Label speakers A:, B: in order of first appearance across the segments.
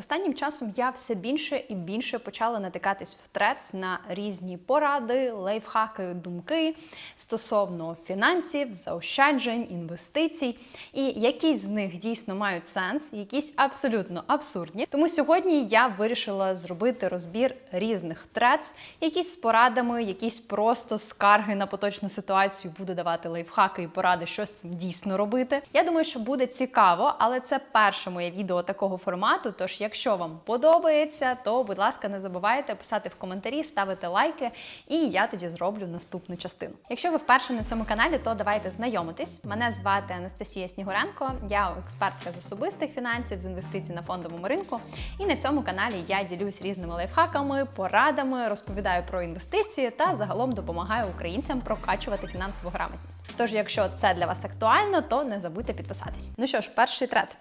A: Останнім часом я все більше і більше почала натикатись в трец на різні поради, лайфхаки, думки стосовно фінансів, заощаджень, інвестицій. І якісь з них дійсно мають сенс, якісь абсолютно абсурдні. Тому сьогодні я вирішила зробити розбір різних трец, якісь з порадами, якісь просто скарги на поточну ситуацію, буду давати лайфхаки і поради, що з цим дійсно робити. Я думаю, що буде цікаво, але це перше моє відео такого формату. Тож, якщо вам подобається, то будь ласка, не забувайте писати в коментарі, ставити лайки, і я тоді зроблю наступну частину. Якщо ви вперше на цьому каналі, то давайте знайомитись. Мене звати Анастасія Снігуренко, я експертка з особистих фінансів, з інвестицій на фондовому ринку. І на цьому каналі я ділюсь різними лайфхаками, порадами, розповідаю про інвестиції та загалом допомагаю українцям прокачувати фінансову грамотність. Тож, якщо це для вас актуально, то не забудьте підписатись. Ну що ж, перший трет.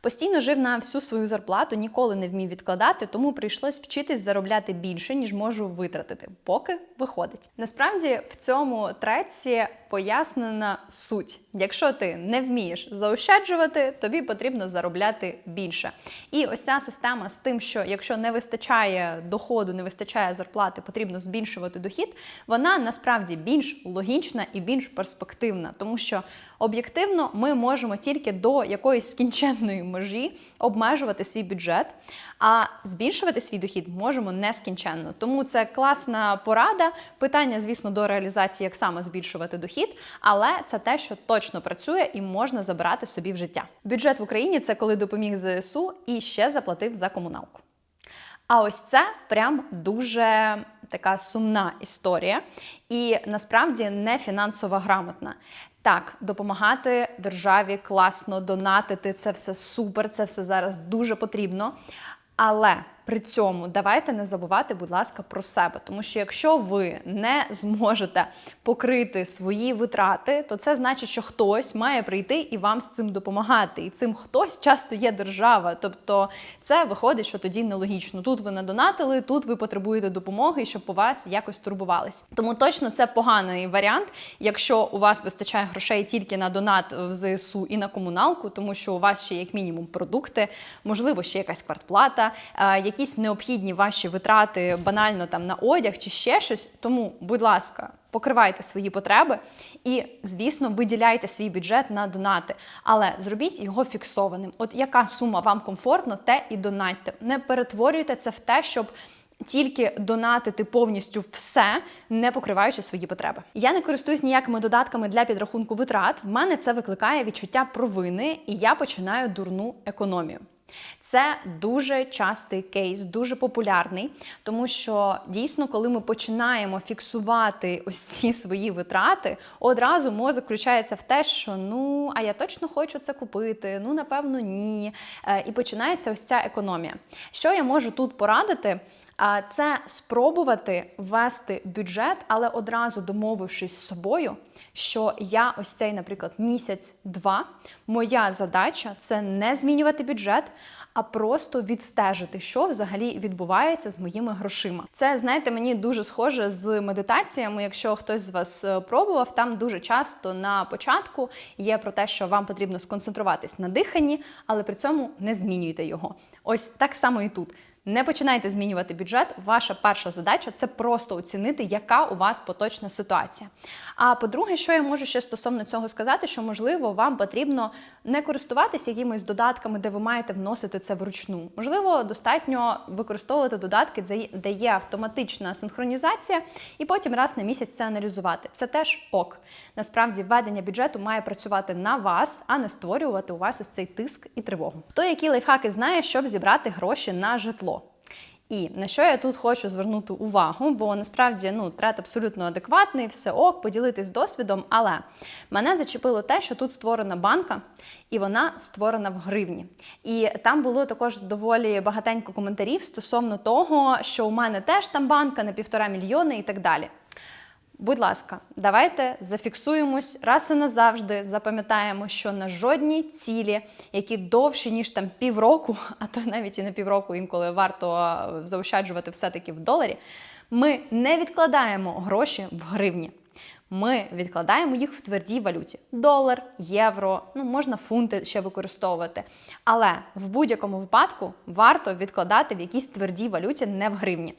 A: Постійно жив на всю свою зарплату, ніколи не вмів відкладати, тому прийшлось вчитись заробляти більше, ніж можу витратити, поки виходить. Насправді в цьому треці пояснена суть. Якщо ти не вмієш заощаджувати, тобі потрібно заробляти більше. І ось ця система з тим, що якщо не вистачає доходу, не вистачає зарплати, потрібно збільшувати дохід, вона насправді більш логічна і більш перспективна, тому що об'єктивно ми можемо тільки до якоїсь скінченної межі обмежувати свій бюджет, а збільшувати свій дохід можемо нескінченно. Тому це класна порада. Питання, звісно, до реалізації, як саме збільшувати дохід, але це те, що точно працює і можна забирати собі в життя. Бюджет в Україні це коли допоміг ЗСУ і ще заплатив за комуналку. А ось це прям дуже така сумна історія, і насправді не фінансово грамотна. Так, допомагати державі класно, донатити це все супер, це все зараз дуже потрібно. Але при цьому давайте не забувати, будь ласка, про себе. Тому що якщо ви не зможете покрити свої витрати, то це значить, що хтось має прийти і вам з цим допомагати. І цим хтось часто є держава. Тобто це виходить, що тоді нелогічно. Тут ви надонатили, тут ви потребуєте допомоги, щоб по вас якось турбувались. Тому точно це поганий варіант, якщо у вас вистачає грошей тільки на донат в ЗСУ і на комуналку, тому що у вас ще як мінімум продукти, можливо, ще якась квартплата, е, якісь необхідні ваші витрати банально там на одяг чи ще щось. Тому, будь ласка. Покривайте свої потреби і, звісно, виділяйте свій бюджет на донати, але зробіть його фіксованим. От яка сума вам комфортно, те і донатьте. Не перетворюйте це в те, щоб тільки донатити повністю все, не покриваючи свої потреби. Я не користуюсь ніякими додатками для підрахунку витрат. В мене це викликає відчуття провини, і я починаю дурну економію. Це дуже частий кейс, дуже популярний, тому що дійсно, коли ми починаємо фіксувати ось ці свої витрати, одразу мозок включається в те, що ну, а я точно хочу це купити, ну напевно, ні. Е, І починається ось ця економія. Що я можу тут порадити? Це спробувати ввести бюджет, але одразу домовившись з собою, що я ось цей, наприклад, місяць-два. Моя задача це не змінювати бюджет, а просто відстежити, що взагалі відбувається з моїми грошима. Це знаєте, мені дуже схоже з медитаціями. Якщо хтось з вас е, пробував, там дуже часто на початку є про те, що вам потрібно сконцентруватись на диханні, але при цьому не змінюйте його. Ось так само і тут. Не починайте змінювати бюджет. Ваша перша задача це просто оцінити, яка у вас поточна ситуація. А по-друге, що я можу ще стосовно цього сказати, що можливо вам потрібно не користуватися якимись додатками, де ви маєте вносити це вручну. Можливо, достатньо використовувати додатки, де є автоматична синхронізація, і потім раз на місяць це аналізувати. Це теж ок. Насправді, введення бюджету має працювати на вас, а не створювати у вас ось цей тиск і тривогу. Хто які лайфхаки знає, щоб зібрати гроші на житло? І на що я тут хочу звернути увагу, бо насправді ну трет абсолютно адекватний, все ок, поділитись досвідом. Але мене зачепило те, що тут створена банка, і вона створена в гривні. І там було також доволі багатенько коментарів стосовно того, що у мене теж там банка на півтора мільйони і так далі. Будь ласка, давайте зафіксуємось раз і назавжди. Запам'ятаємо, що на жодні цілі, які довші ніж там півроку, а то навіть і на півроку інколи варто заощаджувати все-таки в доларі. Ми не відкладаємо гроші в гривні. Ми відкладаємо їх в твердій валюті: долар, євро, ну можна фунти ще використовувати. Але в будь-якому випадку варто відкладати в якійсь твердій валюті, не в гривні.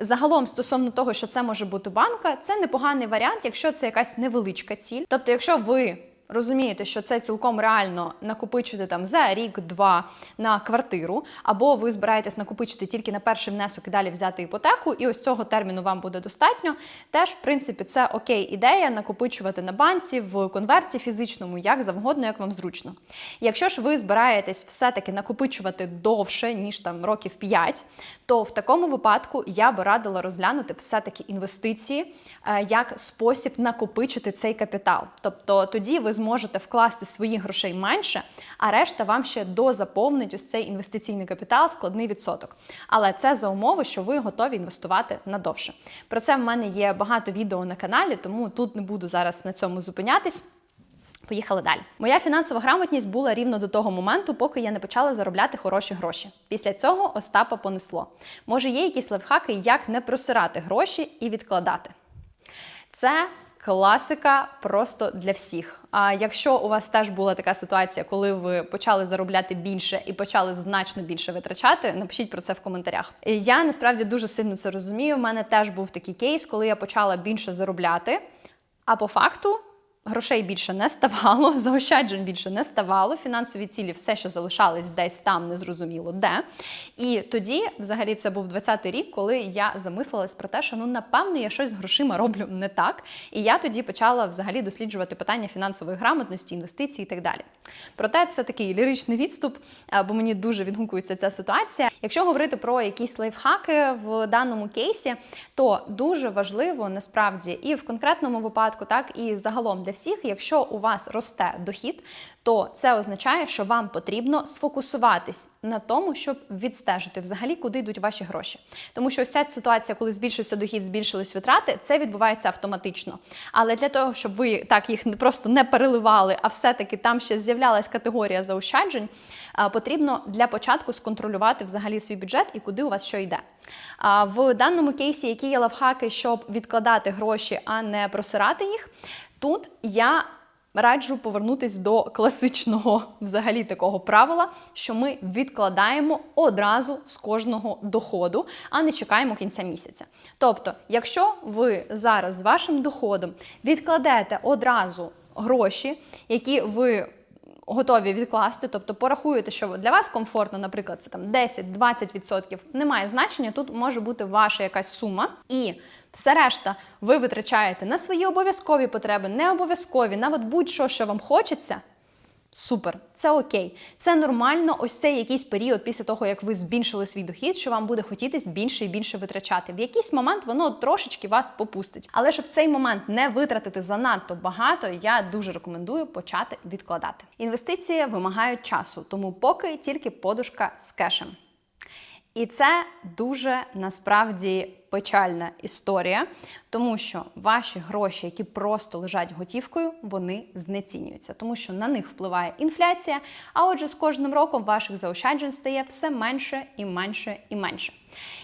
A: Загалом, стосовно того, що це може бути банка, це непоганий варіант, якщо це якась невеличка ціль. Тобто, якщо ви розумієте, що це цілком реально накопичити там за рік-два на квартиру, або ви збираєтесь накопичити тільки на перший внесок і далі взяти іпотеку, і ось цього терміну вам буде достатньо. Теж, в принципі, це окей ідея накопичувати на банці в конверті фізичному, як завгодно, як вам зручно. Якщо ж ви збираєтесь все-таки накопичувати довше, ніж там років 5, то в такому випадку я би радила розглянути все-таки інвестиції е, як спосіб накопичити цей капітал. Тобто тоді ви зможете вкласти своїх грошей менше, а решта вам ще дозаповнить ось цей інвестиційний капітал, складний відсоток. Але це за умови, що ви готові інвестувати надовше. Про це в мене є багато відео на каналі, тому тут не буду зараз на цьому зупинятись. Поїхали далі. Моя фінансова грамотність була рівно до того моменту, поки я не почала заробляти хороші гроші. Після цього Остапа понесло. Може, є якісь лайфхаки, як не просирати гроші і відкладати. Це класика просто для всіх. А якщо у вас теж була така ситуація, коли ви почали заробляти більше і почали значно більше витрачати, напишіть про це в коментарях. Я насправді дуже сильно це розумію. У мене теж був такий кейс, коли я почала більше заробляти, а по факту. Грошей більше не ставало, заощаджень більше не ставало. Фінансові цілі все, що залишались десь там, незрозуміло де. І тоді, взагалі, це був 20-й рік, коли я замислилась про те, що ну напевно я щось з грошима роблю не так. І я тоді почала взагалі досліджувати питання фінансової грамотності, інвестицій і так далі. Проте це такий ліричний відступ, е, бо мені дуже відгукується ця ситуація. Якщо говорити про якісь лайфхаки в даному кейсі, то дуже важливо насправді і в конкретному випадку, так і загалом для всіх, якщо у вас росте дохід, то це означає, що вам потрібно сфокусуватись на тому, щоб відстежити взагалі, куди йдуть ваші гроші. Тому що ця ситуація, коли збільшився дохід, збільшились витрати, це відбувається автоматично. Але для того, щоб ви так їх просто не переливали, а все-таки там ще з'являлась категорія заощаджень, потрібно для початку сконтролювати взагалі свій бюджет і куди у вас що йде. В даному кейсі, які є лавхаки, щоб відкладати гроші, а не просирати їх, тут я раджу повернутись до класичного взагалі такого правила, що ми відкладаємо одразу з кожного доходу, а не чекаємо кінця місяця. Тобто, якщо ви зараз з вашим доходом відкладете одразу гроші, які ви готові відкласти, тобто порахуєте, що для вас комфортно, наприклад, це там 10-20%, немає значення, тут може бути ваша якась сума. І все решта ви витрачаєте на свої обов'язкові потреби, не обов'язкові, на от будь-що, що вам хочеться. Супер, це окей. Це нормально. Ось цей якийсь період після того, як ви збільшили свій дохід, що вам буде хотітись більше і більше витрачати. В якийсь момент воно трошечки вас попустить. Але щоб в цей момент не витратити занадто багато, я дуже рекомендую почати відкладати. Інвестиції вимагають часу, тому поки тільки подушка з кешем. І це дуже насправді печальна історія, тому що ваші гроші, які просто лежать готівкою, вони знецінюються, тому що на них впливає інфляція. А отже, з кожним роком ваших заощаджень стає все менше і менше і менше.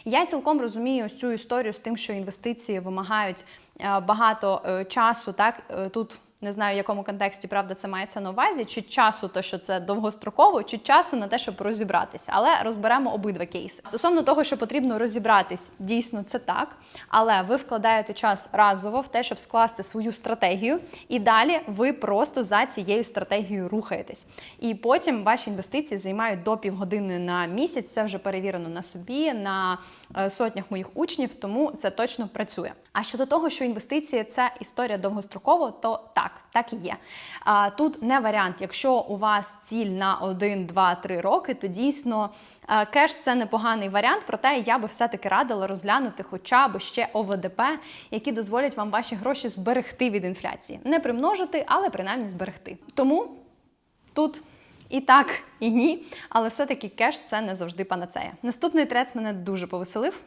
A: Я цілком розумію цю історію з тим, що інвестиції вимагають е, багато е, часу. Так Е, тут не знаю, в якому контексті правда це мається на увазі, чи часу, то що це довгостроково, чи часу на те, щоб розібратися. Але розберемо обидва кейси. Стосовно того, що потрібно розібратись, дійсно це так. Але ви вкладаєте час разово в те, щоб скласти свою стратегію, і далі ви просто за цією стратегією рухаєтесь. І потім ваші інвестиції займають до півгодини на місяць. Це вже перевірено на собі, на е, сотнях моїх учнів, тому це точно працює. А щодо того, що інвестиції це історія довгостроково, то так, так і є. А, тут не варіант. Якщо у вас ціль на 1, 2, 3 роки, то дійсно кеш це непоганий варіант. Проте я би все-таки радила розглянути хоча б ще ОВДП, які дозволять вам ваші гроші зберегти від інфляції. Не примножити, але принаймні зберегти. Тому тут. І так, і ні, але все-таки кеш це не завжди панацея. Наступний трец мене дуже повеселив.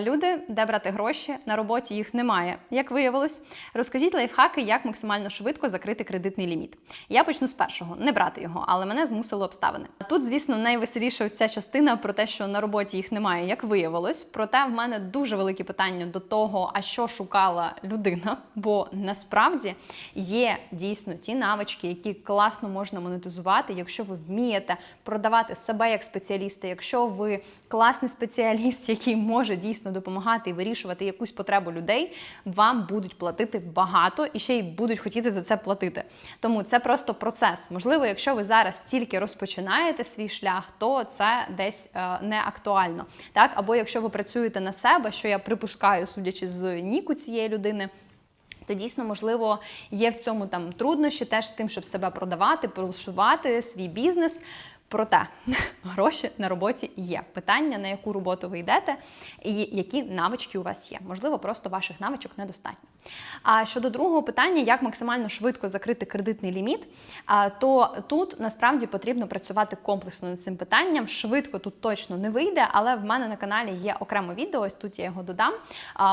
A: Люди, де брати гроші, на роботі їх немає. Як виявилось, розкажіть лайфхаки, як максимально швидко закрити кредитний ліміт. Я почну з першого, не брати його, але мене змусили обставини. Тут, звісно, найвеселіша ось ця частина про те, що на роботі їх немає, як виявилось. Проте в мене дуже велике питання до того, а що шукала людина. Бо насправді є дійсно ті навички, які класно можна монетизувати, якщо ви вмієте продавати себе як спеціаліста, якщо ви класний спеціаліст, який може дійсно допомагати і вирішувати якусь потребу людей, вам будуть платити багато і ще й будуть хотіти за це платити. Тому це просто процес. Можливо, якщо ви зараз тільки розпочинаєте свій шлях, то це десь е, не актуально. Так, або якщо ви працюєте на себе, що я припускаю, судячи з ніку цієї людини. То дійсно, можливо, є в цьому там труднощі теж з тим, щоб себе продавати, просувати свій бізнес. Проте гроші на роботі є. Питання, на яку роботу ви йдете, і які навички у вас є. Можливо, просто ваших навичок недостатньо. А щодо другого питання, як максимально швидко закрити кредитний ліміт, то тут насправді потрібно працювати комплексно над цим питанням. Швидко тут точно не вийде, але в мене на каналі є окреме відео. Ось тут я його додам.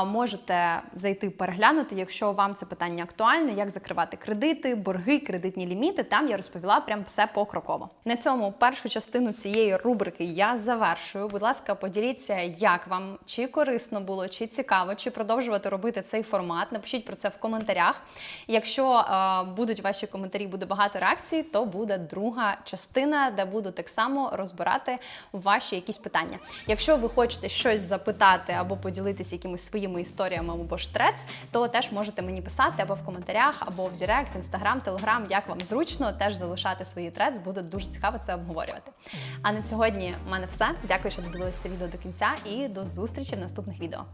A: Можете зайти переглянути, якщо вам це питання актуальне, як закривати кредити, борги, кредитні ліміти. Там я розповіла прям все покроково. На цьому першу частину цієї рубрики я завершую. Будь ласка, поділіться, як вам чи корисно було, чи цікаво, чи продовжувати робити цей формат. Напишіть про це в коментарях. Якщо е, будуть ваші коментарі, буде багато реакцій, то буде друга частина, де буду так само розбирати ваші якісь питання. Якщо ви хочете щось запитати або поділитися якимись своїми історіями або ж трец, то теж можете мені писати або в коментарях, або в Директ, Інстаграм, Телеграм, як вам зручно, теж залишати свої трец. Буде дуже цікаво це обговорювати. А на сьогодні в мене все. Дякую, що додивилися це відео до кінця, і до зустрічі в наступних відео.